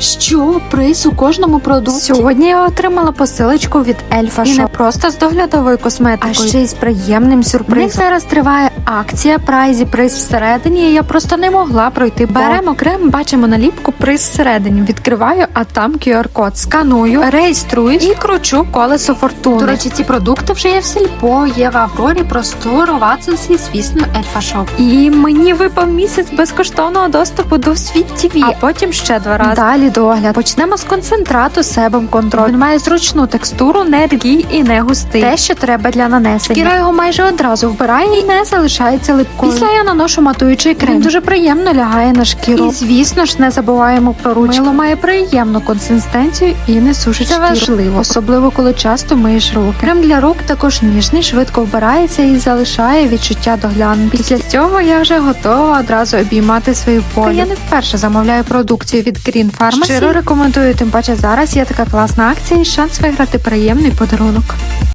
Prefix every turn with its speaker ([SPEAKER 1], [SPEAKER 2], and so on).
[SPEAKER 1] Що? Приз у кожному продукті?
[SPEAKER 2] Сьогодні я отримала посилочку від Ельфа
[SPEAKER 1] І
[SPEAKER 2] Shop.
[SPEAKER 1] не
[SPEAKER 2] просто з доглядовою косметикою,
[SPEAKER 1] а
[SPEAKER 2] ще й з приємним сюрпризом.
[SPEAKER 1] них
[SPEAKER 2] зараз триває акція прайзі приз всередині. і Я просто не могла пройти. Беремо крем, бачимо наліпку приз всередині. Відкриваю, а там QR-код. Сканую, реєструюсь і кручу колесо фортуни.
[SPEAKER 1] До речі, ці продукти вже є в Сільпо, є в Аврорі, Простору, Ватсонс звісно, Ельфа Шоп.
[SPEAKER 2] І мені випав місяць безкоштовного доступу до світ ТВ, а потім ще два рази. Далі догляд. Почнемо з концентрату себом контроль. Він має зручну текстуру, не рідкий і не густий. Те, що треба для нанесення. Шкіра його майже одразу вбирає і не залишається липкою. Після я наношу матуючий крем. Він дуже приємно лягає на шкіру. І звісно ж не забуваємо про ручки. Мило має приємну консистенцію і не сушить
[SPEAKER 1] Це
[SPEAKER 2] шкіру. важливо, особливо коли часто миєш руки. Крем для рук також ніжний, швидко вбирається і залишає відчуття доглянутості. Після цього я вже готова одразу обіймати свою полі. Я не вперше замовляю продукцію від Green Pharmacy. Щиро рекомендую, тим паче зараз є така класна акція і шанс виграти приємний подарунок.